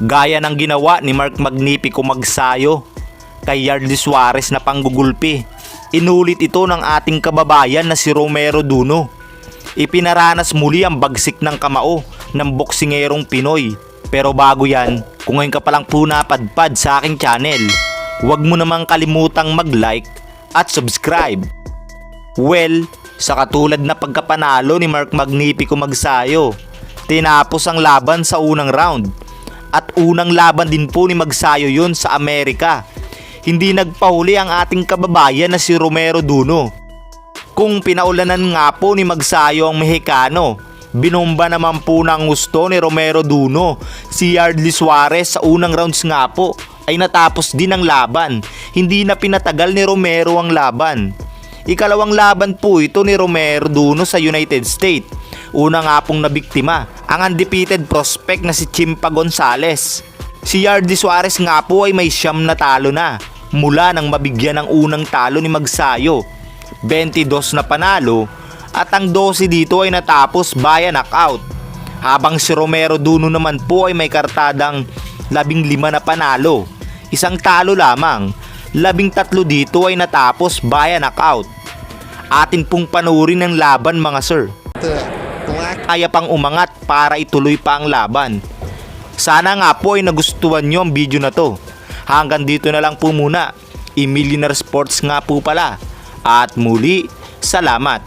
Gaya ng ginawa ni Mark Magnifico magsayo kay Yardley Suarez na panggugulpi. Inulit ito ng ating kababayan na si Romero Duno. Ipinaranas muli ang bagsik ng kamao ng boksingerong Pinoy. Pero bago yan, kung ngayon ka palang po napadpad sa aking channel, huwag mo namang kalimutang mag-like at subscribe. Well, sa katulad na pagkapanalo ni Mark Magnifico Magsayo, tinapos ang laban sa unang round. At unang laban din po ni Magsayo yun sa Amerika. Hindi nagpahuli ang ating kababayan na si Romero Duno. Kung pinaulanan nga po ni Magsayo ang Mexicano, binomba naman po ng gusto ni Romero Duno. Si Yardley Suarez sa unang rounds nga po ay natapos din ang laban. Hindi na pinatagal ni Romero ang laban. Ikalawang laban po ito ni Romero Duno sa United States. Una nga pong nabiktima, ang undefeated prospect na si Chimpa Gonzales. Si Yardley Suarez nga po ay may siyam na talo na mula nang mabigyan ng unang talo ni Magsayo. 22 na panalo at ang 12 dito ay natapos via knockout. Habang si Romero Duno naman po ay may kartadang 15 na panalo. Isang talo lamang. 13 dito ay natapos via knockout. Atin pong panurin ang laban mga sir. Kaya pang umangat para ituloy pa ang laban. Sana nga po ay nagustuhan nyo ang video na to. Hanggang dito na lang po muna. I-Millionaire Sports nga po pala. At muli, salamat.